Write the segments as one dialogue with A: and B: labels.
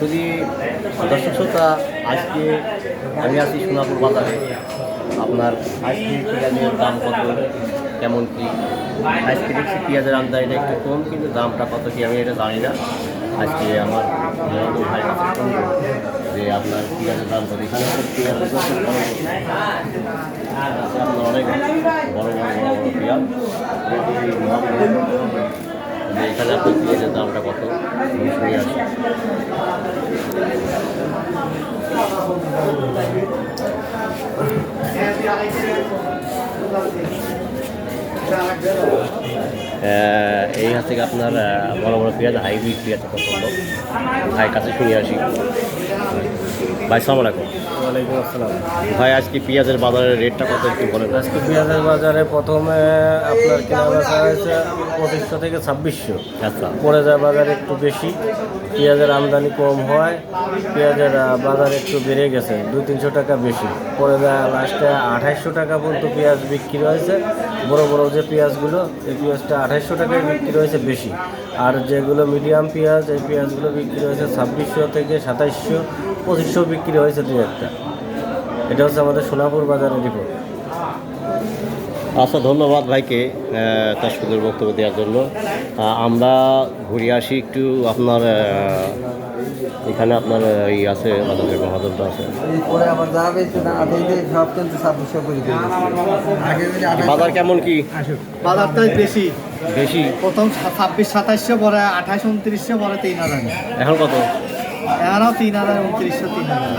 A: যদি দর্শক শ্রোতা, আজকে আমি আছি সোনাপুর বাজারে। আপনার আজকে পেঁয়াজের দাম কত? কেমন কি? আজকে দেখছি পেঁয়াজের আমদানিটা একটু কম, কিন্তু দামটা কত কি আমি এটা জানি না। আজকে আমার ভাই যে আপনার পেঁয়াজের দাম কত? এখানে পেঁয়াজের আপনার অনেক বড় বড় বড় বড় পেঁয়াজ। যে এখানে আপনার পেঁয়াজের দামটা কত শুনে আসি এই হচ্ছে কি আপনার বড় বড় পেঁয়াজ, হাইব্রিড পেঁয়াজ পছন্দ ভাই কাছে শুনে আসি। ভাই সালাম আলাইকুম।
B: ওয়ালাইকুম আসসালাম।
A: ভাই আজকে পেঁয়াজের বাজারের রেটটা কত একটু বলেন।
B: আজকে পেঁয়াজের বাজারে প্রথমে আপনার কেনা বেচা হয়েছে পঁচিশশো থেকে ছাব্বিশশো।
A: আচ্ছা।
B: পড়ে যায় বাজারে একটু বেশি পেঁয়াজের আমদানি কম হয় পেঁয়াজের বাজার একটু বেড়ে গেছে দু তিনশো টাকা বেশি। পরে যায় লাস্টে আঠাইশশো টাকা পর্যন্ত পেঁয়াজ বিক্রি হয়েছে বড় বড় যে পেঁয়াজগুলো এই পেঁয়াজটা আঠাইশশো টাকায় বিক্রি হয়েছে বেশি। আর যেগুলো মিডিয়াম পেঁয়াজ এই পেঁয়াজগুলো বিক্রি হয়েছে ছাব্বিশশো থেকে সাতাইশশো পঁচিশশো বিক্রি হয়েছে দুই একটা। এটা হচ্ছে আমাদের সোনাপুর বাজারের রিপোর্ট
A: আচ্ছা ধন্যবাদ ভাইকে তার সুন্দর বক্তব্য দেওয়ার জন্য। আমরা ঘুরে আসি একটু আপনার এখানে আপনার এই আছে বাজারের মহাজনটা আছে। বাজার কেমন কি?
C: বাজারটাই বেশি।
A: বেশি?
C: প্রথম ছাব্বিশ সাতাইশশো পরে আঠাশ উনত্রিশশো পরে তিন হাজার।
A: এখন কত?
C: এখানেও তিন হাজার উনত্রিশশো তিন হাজার।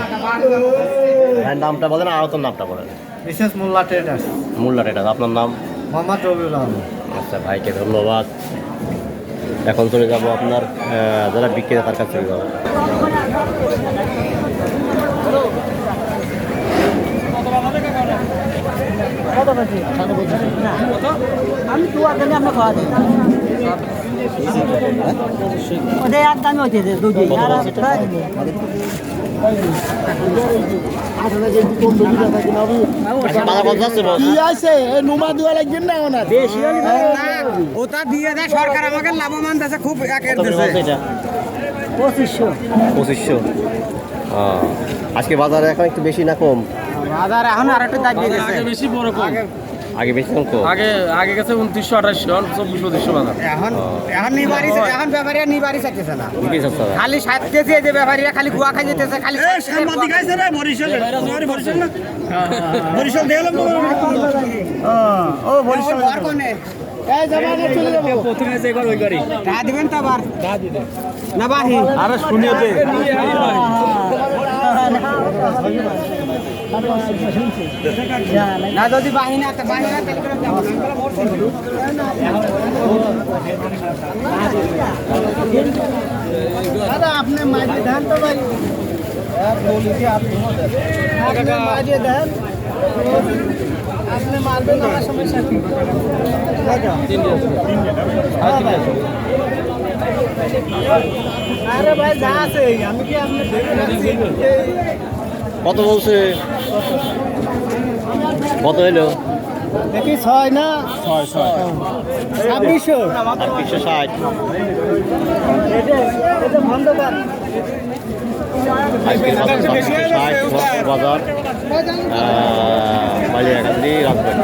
A: হ্যাঁ নামটা বলেন আর নামটা বলেন।
C: বিশেষ মোল্লা ট্রেডার্স
A: মূল্য এটা আপনার নাম?
C: মোহাম্মদ রবিউল আহমেদ
A: আচ্ছা ভাইকে ধন্যবাদ। এখন চলে যাব আপনার যারা বিক্রেতা তার কাছে চলে যাব
D: আমি তো আগে আমরা খাওয়া দিই। ওদের এক দামে হচ্ছে যে দুধে আর
A: বাজার কত যাচ্ছে বস?
E: ওটা দিয়ে দেয় সরকার আমাকে লাভবান দেশে খুব একের
D: পঁচিশশো।
A: পঁচিশশো। আজকে বাজারে এখন একটু বেশি না কম?
E: বাজার এখন আর একটু
F: বেশি বড় কম।
A: আগে বেশি কম?
F: আগে আগে গেছে উনত্রিশশো আঠাশশো চব্বিশ পঁচিশশো বাজার।
E: এখন এখন নিবারি এখন ব্যাপারীরা নিবারি চাইতেছে না।
A: না।
E: খালি সাত কেজি যে ব্যাপারীরা খালি গুয়া খাই যেতেছে খালি সাংবাদিক আছে রে বরিশাল। বরিশাল দেখলাম তো ও বরিশাল। এই জমানে
F: প্রথমে যে ওই গাড়ি।
E: টাকা দিবেন তো আবার। না বাহি।
F: আরে শুনিয়েতে
E: দাদা আপনি মাঝে ধান তো ভাই। আপনি মাঝে আপনি মারবেন সমস্যা কি
A: কত বলছে? কত হলো
E: দেখি ছয় না? ছয় ছয়। ছাব্বিশশো।
A: ছাব্বিশশো ষাট। বাজার সোনাপুর বাজার আহ, বাজার এখান থেকে রাখবেন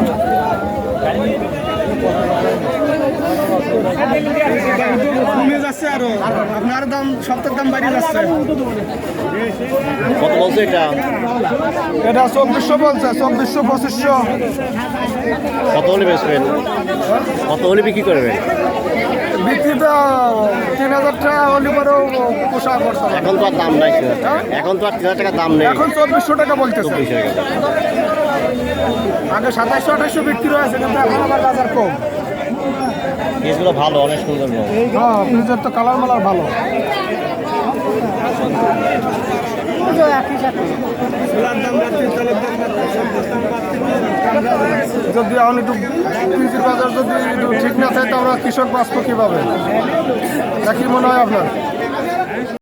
C: কমে যাচ্ছে আরও। আপনার দাম সপ্তাহের দাম বাড়িয়ে যাচ্ছে।
A: কত বলছে এটা?
C: এটা চব্বিশশো বলছে চব্বিশশো পঁচিশশো।
A: কত হলে বেচবেন? কত হলে বিক্রি করবেন?
C: বিক্রি তো তিন হাজার টাকা হলে পরেও করতে
A: এখন তো আর দাম নাই। তিন এখন তো আর তিন হাজার টাকা দাম নেই।
C: এখন চব্বিশশো টাকা
A: হয়ে
C: আগে সাতাইশশো আঠাইশশো বিক্রি হয়েছে কিন্তু এখন আবার বাজার কম।
A: পিসগুলো ভালো অনেক সুন্দর
C: হ্যাঁ ফ্রিজের তো কালার মালার ভালো। যদি এখন একটু ফ্রিজের বাজার যদি একটু ঠিক না থাকে তো আমরা কৃষক বাঁচবো কীভাবে? একই কি মনে হয় আপনার?